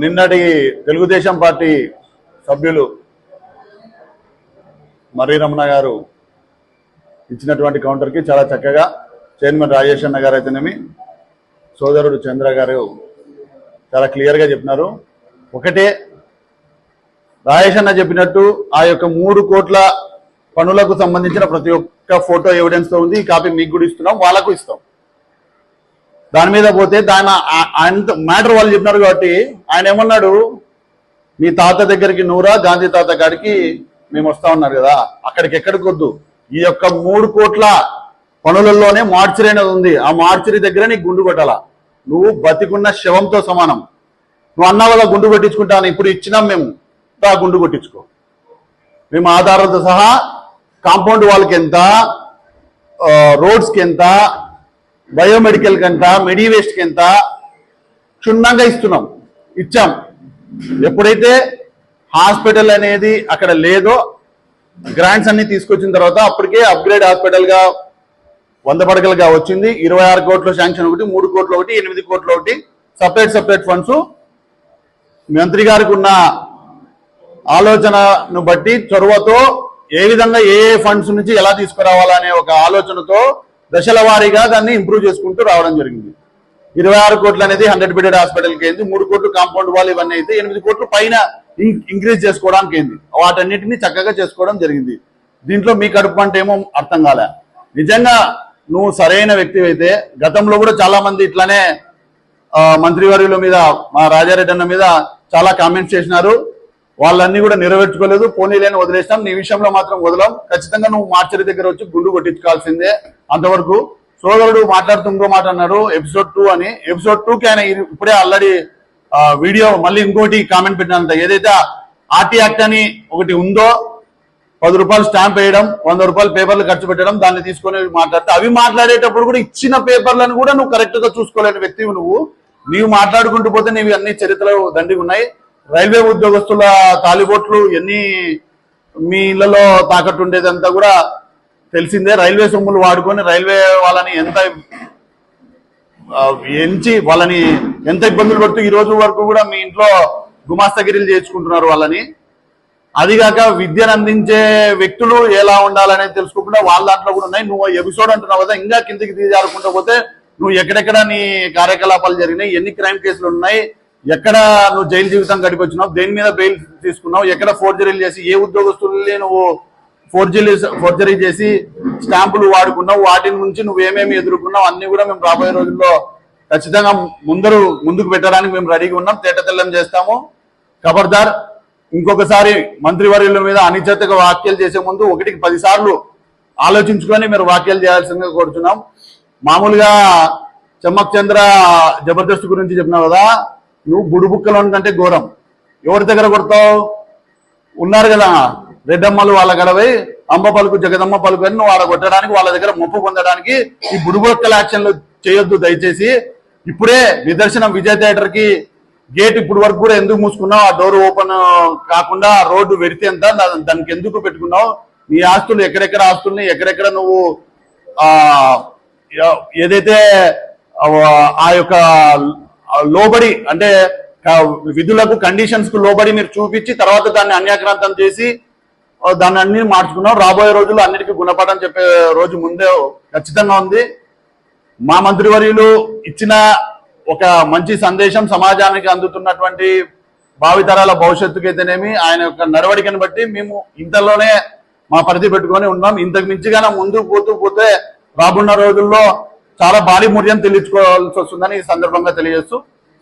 నిన్నటి తెలుగుదేశం పార్టీ సభ్యులు మర్రి రమణ గారు ఇచ్చినటువంటి కౌంటర్కి చాలా చక్కగా చైర్మన్ రాజేష్ అన్న గారు అయితేనేమి సోదరుడు చంద్ర గారు చాలా క్లియర్గా చెప్పినారు. ఒకటే రాజేష్ అన్న చెప్పినట్టు ఆ యొక్క మూడు కోట్ల పనులకు సంబంధించిన ప్రతి ఒక్క ఫోటో ఎవిడెన్స్తో ఉంది. ఈ కాపీ మీకు కూడా ఇస్తున్నాం వాళ్ళకు ఇస్తాం. దాని మీద పోతే దాని ఆయన మ్యాటర్ వాళ్ళు చెప్పినారు కాబట్టి ఆయన ఏమన్నాడు? మీ తాత దగ్గరికి నూరా గాంధీ తాత గారికి మేము వస్తా ఉన్నారు కదా అక్కడికి ఎక్కడికి వద్దు? ఈ యొక్క మూడు కోట్ల పనులలోనే మార్చరీ అనేది ఉంది. ఆ మార్చరీ దగ్గర నీకు గుండు కొట్టాలా? నువ్వు బతికున్న శవంతో సమానం. నువ్వు అన్నా వల్ల గుండు కొట్టించుకుంటాను ఇప్పుడు ఇచ్చినాం మేము. ఆ గుండు కొట్టించుకో. మేము ఆధారాలతో సహా కాంపౌండ్ వాళ్ళకి ఎంత రోడ్స్కి ఎంత బయోమెడికల్కి ఎంత మెడి వేస్ట్కి ఎంత క్షుణ్ణంగా ఇస్తున్నాం ఇచ్చాం. ఎప్పుడైతే హాస్పిటల్ అనేది అక్కడ లేదో గ్రాంట్స్ అన్ని తీసుకొచ్చిన తర్వాత అప్పటికే అప్గ్రేడ్ హాస్పిటల్గా వంద పడకలుగా వచ్చింది. ఇరవై ఆరు కోట్ల శాంక్షన్ ఒకటి మూడు కోట్ల ఒకటి ఎనిమిది కోట్ల ఒకటి. Separate separate funds. మంత్రి గారికి ఉన్న ఆలోచనను బట్టి చొరవతో ఏ విధంగా ఏ ఏ ఫండ్స్ నుంచి ఎలా తీసుకురావాలనే ఒక ఆలోచనతో దశల వారీగా దాన్ని ఇంప్రూవ్ చేసుకుంటూ రావడం జరిగింది. ఇరవై ఆరు కోట్లు అనేది హండ్రెడ్ బెడెడ్ హాస్పిటల్కి అయింది మూడు కోట్లు కాంపౌండ్ వాల్ ఇవన్నీ అయితే ఎనిమిది కోట్లు పైన ఇంక్రీజ్ చేసుకోవడానికి అయింది. వాటన్నిటిని చక్కగా చేసుకోవడం జరిగింది. దీంట్లో మీ కడుపు అంటే ఏమో అర్థం కాలే. నిజంగా నువ్వు సరైన వ్యక్తి అయితే గతంలో కూడా చాలా మంది ఇట్లానే మంత్రివర్యుల మీద మా రాజారెడ్డి అన్న మీద చాలా కామెంట్స్ చేసినారు. వాళ్ళన్నీ కూడా నెరవేర్చుకోలేదు. పోనీలేని వదిలేసినాం. నీ విషయంలో మాత్రం వదలం. ఖచ్చితంగా నువ్వు మార్చరి దగ్గర వచ్చి గుండు కొట్టించుకోవాల్సిందే. అంతవరకు సోదరుడు మాట్లాడుతూ ఇంకో మాట అన్నారు ఎపిసోడ్ టూ అని. ఎపిసోడ్ టూకి ఆయన ఇప్పుడే ఆల్రెడీ వీడియో మళ్ళీ ఇంకోటి కామెంట్ పెట్టినంత. ఏదైతే ఆర్టీ యాక్ట్ అని ఒకటి ఉందో పది రూపాయలు స్టాంప్ వేయడం వంద రూపాయలు పేపర్లు ఖర్చు పెట్టడం దాన్ని తీసుకొని మాట్లాడితే అవి మాట్లాడేటప్పుడు కూడా ఇచ్చిన పేపర్లను కూడా నువ్వు కరెక్ట్గా చూసుకోలేని వ్యక్తివి నువ్వు. నీవు మాట్లాడుకుంటూ పోతే నీవి అన్ని చరిత్రలు దండిగా ఉన్నాయి. రైల్వే ఉద్యోగస్తుల తాలిబోట్లు ఎన్ని మీ ఇళ్ళలో తాకట్టు ఉండేదంతా కూడా తెలిసిందే. రైల్వే సొమ్ములు వాడుకొని రైల్వే వాళ్ళని ఎంత ఎంచి వాళ్ళని ఎంత ఇబ్బందులు పడుతూ ఈ రోజు వరకు కూడా మీ ఇంట్లో గుమాస్తగిరీలు చేర్చుకుంటున్నారు వాళ్ళని. అదిగాక విద్యను అందించే వ్యక్తులు ఎలా ఉండాలనేది తెలుసుకోకుండా వాళ్ళ దాంట్లో కూడా ఉన్నాయి. నువ్వు ఎపిసోడ్ అంటున్నావు కదా ఇంకా కిందికి దిగజారుకుంటూ పోతే నువ్వు ఎక్కడెక్కడ నీ కార్యకలాపాలు జరిగినాయి ఎన్ని క్రైమ్ కేసులు ఉన్నాయి ఎక్కడ నువ్వు జైలు జీవితం గడిపొచ్చినావు? దేని మీద బెయిల్ తీసుకున్నావు? ఎక్కడ ఫోర్జరీలు చేసి ఏ ఉద్యోగస్తుల్ని నువ్వు ఫోర్జరీ ఫోర్జరీ చేసి స్టాంపులు వాడుకున్నావు? వాటి నుంచి నువ్వు ఏమేమి ఎదుర్కొన్నావు? అన్ని కూడా మేము రాబోయే రోజుల్లో ఖచ్చితంగా ముందరు ముందుకు పెట్టడానికి మేము రెడీగా ఉన్నాం. తేటతెల్లం చేస్తాము. ఖబర్దార్ ఇంకొకసారి మంత్రివర్యుల మీద అనిశ్చితగా వ్యాఖ్యలు చేసే ముందు ఒకటికి పదిసార్లు ఆలోచించుకొని మీరు వ్యాఖ్యలు చేయాల్సిందిగా కోరుతున్నాం మామూలుగా చెమ్మక్ చంద్ర జబర్దస్త్ గురించి చెప్పినావు కదా? నువ్వు బుడుబుక్కలో కంటే ఘోరం. ఎవరి దగ్గర కొడతావు? ఉన్నారు కదా రెడ్డమ్మలు వాళ్ళ గడవై అంబ పలుకు జగదమ్మ పలుకు అని నువ్వు ఆడ కొట్టడానికి వాళ్ళ దగ్గర ముప్పు పొందడానికి ఈ బుడుబుక్కల యాక్షన్లు చేయొద్దు దయచేసి. ఇప్పుడే నిదర్శనం విజయ్ థియేటర్కి గేట్ ఇప్పుడు వరకు కూడా ఎందుకు మూసుకున్నావు? ఆ డోర్ ఓపెన్ కాకుండా రోడ్డు వెడితే ఎంత? దానికి ఎందుకు పెట్టుకున్నావు? నీ ఆస్తులు ఎక్కడెక్కడ ఆస్తుల్ని ఎక్కడెక్కడ నువ్వు ఆ ఏదైతే ఆ యొక్క లోబడి అంటే విధులకు కండిషన్స్కు లోబడి మీరు చూపించి తర్వాత దాన్ని అన్యాక్రాంతం చేసి దాన్ని అన్ని మార్చుకున్నాం. రాబోయే రోజుల్లో అన్నిటికీ గుణపాఠం చెప్పే రోజు ముందే ఖచ్చితంగా ఉంది. మా మంత్రివర్యులు ఇచ్చిన ఒక మంచి సందేశం సమాజానికి అందుతున్నటువంటి భావితరాల భవిష్యత్తుకి అయితేనేమి ఆయన యొక్క నడవడికను బట్టి మేము ఇంతలోనే మా పరిధి పెట్టుకొని ఉన్నాం. ఇంతకు మించిగానే ముందుకు పోతూ పోతే రాబోన్న రోజుల్లో చాలా భారీ మూల్యం తెలియచుకోవాల్సి వస్తుందని ఈ సందర్భంగా తెలియజేస్తూ